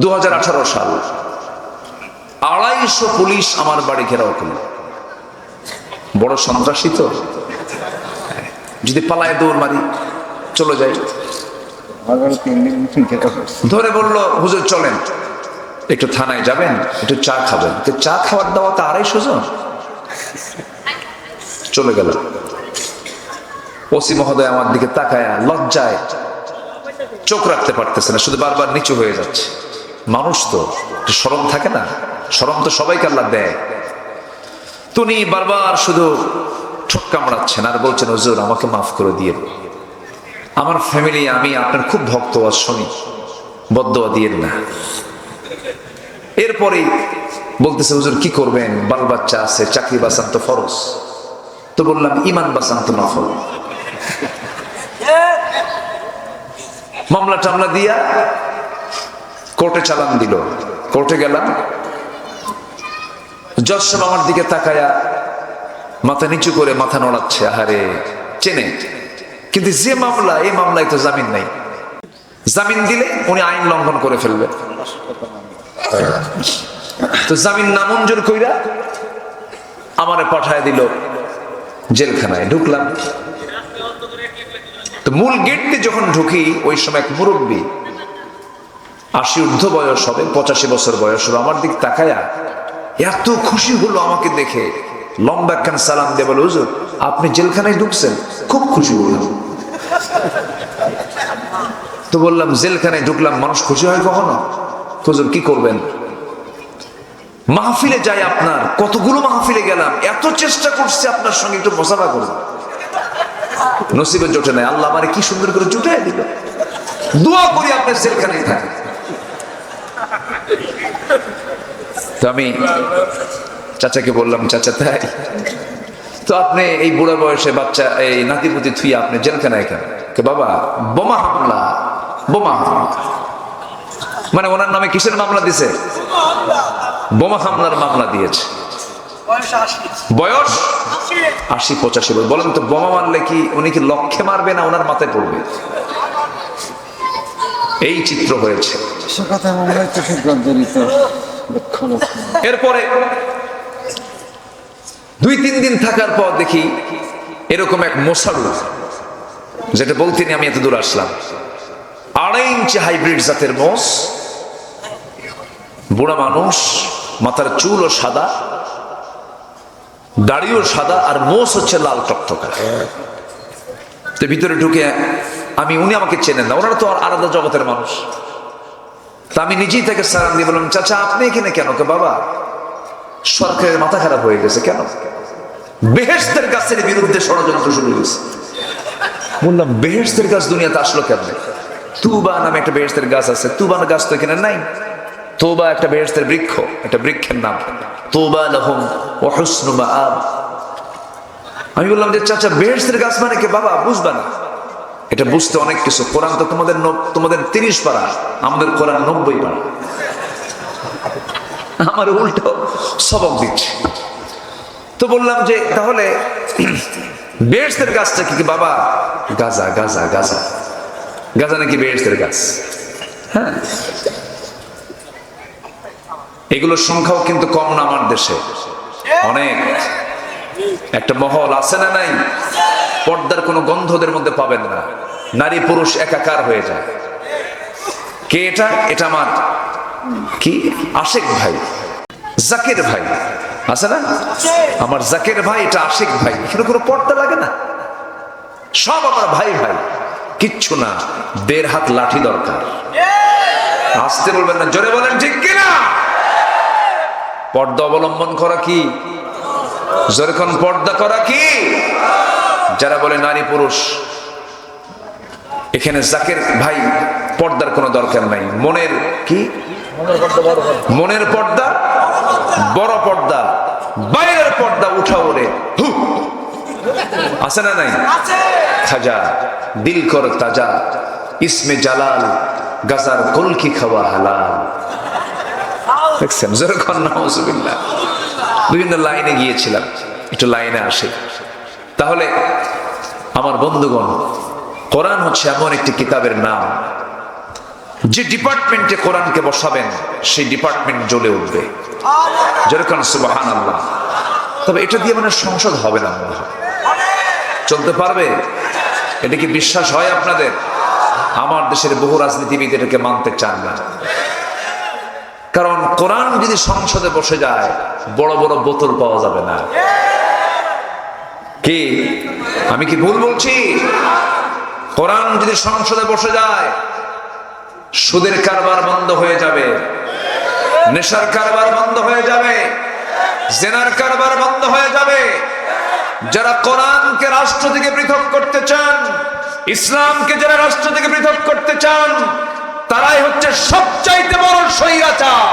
দু হাজার আঠারো সাল। আড়াইশো পুলিশ আমার বাড়ি ঘেরাও করল। বড় সন্ত্রাসী তো। যদি পালায় দৌড় মারি, চলে যাই ধরে বলল, হুজুর, চলেন। একটু থানায় যাবেন, একটু চা খাবেন। তো চা খাওয়ার দাওয়া তো আড়াইশো জন চলে গেল। ওসি মহোদয় আমার দিকে তাকায় লজ্জায় চোখ রাখতে পারতেছে না, শুধু বারবার নিচু হয়ে যাচ্ছে। মানুষ তো সরম থাকে না? সরম তো সবাইকে আল্লাহ দেয়। তো উনি বারবার শুধু ঠোক কামড়াচ্ছেন আর বলছেন, হুজুর, আমাকে মাফ করে দিয়ে আমার ফ্যামিলি আমি, আপনার খুব ভক্ত আর শুনি। বদয়া দিয়ে না। এরপরে বলতেছে, হুজুর, কি করবেন? বাল বাচ্চা আছে, চাকরি বাঁচান তো তো বললাম, ইমান বাঁচান তো নফল। মামলা টামলা দিয়া কোর্টে চালান দিল। কোর্টে গেলাম। জজ সাহেব আমার দিকে তাকায়া মাথা নিচু করে মাথা নড়াচ্ছে, আহারে, চেনে। কিন্তু যে মামলা, এই মামলায় তো জামিন নাই। জামিন দিলে উনি আইন লঙ্ঘন করে ফেলবে। তো জামিন নামঞ্জুর কইরা আমারে পাঠায় দিল জেলখানায়। ঢুকলাম। তো মূল গেট যখন ঢুকি, ওই সময় এক মুরব্বী আশি ঊর্ধ্ব বয়স হবে, পঁচাশি বছর বয়স হবে, আমার দিক তাকায়া এত খুশি হলো আমাকে দেখে। লম্বা একখান সালাম দিয়ে বলে, হুজুর, আপনি জেলখানায় ঢুকছেন, খুব খুশি হলাম। তো বললাম, জেলখানায় ঢুকলাম, মানুষ খুশি হয় কখনো? হুজুর, কি করবেন? মাহফিলে যাই আপনার, কতগুলো মাহফিলে গেলাম, এত চেষ্টা করছে আপনার সঙ্গে একটু মোসাফা করব। নসিবে জোটে নাই, আল্লাহ আমারে কি সুন্দর করে জুটে দিল। দোয়া করি আপনার জেলখানায় থাকে তো আমি চাচাকে বললাম, চাচা, তাই? তো আপনি এই বুড়া বয়সে বাচ্চা, এই নাতিপুতি থুই আপনি জেলখানায় কেন? বাবা, বোমা হামলা, বোমা মানে ওনার নামে কিসের মামলা দিছে? বোমা হামলার মামলা দিয়েছে। বয়স? আশি পঁচাশি বছর। বলেন তো, বোমা মারলে কি উনি কি লক্ষ্যে মারবে না ওনার মাথায় পড়বে? এই চিত্র হয়েছে। সে কথা মনে হচ্ছে এরপরে দুই, তিন দিন থাকার পর দেখি এরকম এক মশারু যেটা বলতে আমি এত দূর আসলাম। আড়াই ইঞ্চি হাইব্রিড জাতের মোষ, বুড়া মানুষ, মাথার চুলও সাদা, দাড়িও সাদা, আর মোষ হচ্ছে লাল টকটকা। তো ভিতরে ঢুকে আমি, উনি আমাকে চেনেন না, ওনারা তো আর আলাদা জগতের মানুষ। তা আমি নিজেই তাকে সালাম দিয়ে বললাম, চাচা, আপনি এখানে কেন? কে বাবা? সরকারের মাথা খারাপ হয়ে গেছে কেন? বেহেস্তের গাছের বিরুদ্ধে ষড়যন্ত্র শুরু হয়েছে। বললাম বেহেস্তের গাছ দুনিয়াতে আসলো কেন তুবা নামে একটা বেহেস্তের গাছ আছে। তুবার গাছ তো এখানে নাই। তোবা একটা বেহেস্তের বৃক্ষ, একটা বৃক্ষের নাম। তোবা লহম ও হুসনু মাআব। আমি বললাম যে, চাচা বেহেস্তের গাছ মানে কে? বাবা, বুঝবা না। এটা বুঝতে অনেক কিছু। কোরআন তো তোমাদের তোমাদের তিরিশ পারা, আমাদের কোরআন নব্বই পারা। আমার উল্টো সবক দিচ্ছে। তো বললাম যে, তাহলে বেহেস্তের গাছটা কি বাবা? গাজা গাজা গাজা। গাজা নাকি বেহেস্তের গাছ? হ্যাঁ। এগুলোর সংখ্যাও কিন্তু কম না আমার দেশে। অনেক। একটা মহল আছে না নাই? পর্দার কোনো গন্ধদের মধ্যে পাবেন না। নারী পুরুষ একাকার হয়ে যায়। কে এটা? এটা আমার কি? আশেক ভাই। জাকের ভাই। আছে না? আমার জাকের ভাই, এটা আশেক ভাই। এখানে কোনো পর্দা লাগে না? সব আমার ভাই ভাই। কিচ্ছু না। দেড় হাত লাঠি দরকার। আসতে বলবেন না। জোরে বলেন, ঠিক কিনা? পর্দা অবলম্বন করা কি? যেরকম পর্দা করা কি? যারা বলে নারী পুরুষ এখানে জাকের ভাই পর্দার কোনো দরকার নাই। মনের কি? মনের পর্দা বড় পর্দা। বাইরের পর্দা উঠা ওরে আছে না নাই? খাজা দিল কর তাজা ইসমে জালাল গাজার কলকি খাওয়া হালাল। দেখছেন? যেরকম নাউজুবিল্লাহ বিভিন্ন লাইনে গিয়েছিলাম একটু লাইনে আসে। তাহলে আমার বন্ধুগণ, কোরআন হচ্ছে এমন একটি কিতাবের নাম, যে ডিপার্টমেন্টে কোরআনকে বসাবেন, সেই ডিপার্টমেন্ট জ্বলে উঠবে। যেরকম সুবাহান আল্লাহ তবে এটা দিয়ে মানে সংসদ হবে না মনে হয়। চলতে পারবে? এটা কি বিশ্বাস হয় আপনাদের? আমার দেশের বহু রাজনীতিবিদ এটাকে মানতে চান না। কারণ কোরআন যদি সংসদে বসে যায়, বড় বড় বোতল পাওয়া যাবে না। কি? আমি কি ভুল বলছি? কোরআন যদি সংসদে বসে যায়, সুদের কারবার বন্ধ হয়ে যাবে, নেশার কারবার বন্ধ হয়ে যাবে, জেনার কারবার বন্ধ হয়ে যাবে। যারা কোরআনকে রাষ্ট্র থেকে পৃথক করতে চান, ইসলামকে যারা রাষ্ট্র থেকে পৃথক করতে চান, তারাই হচ্ছে সবচাইতে বড় স্বৈরাচার।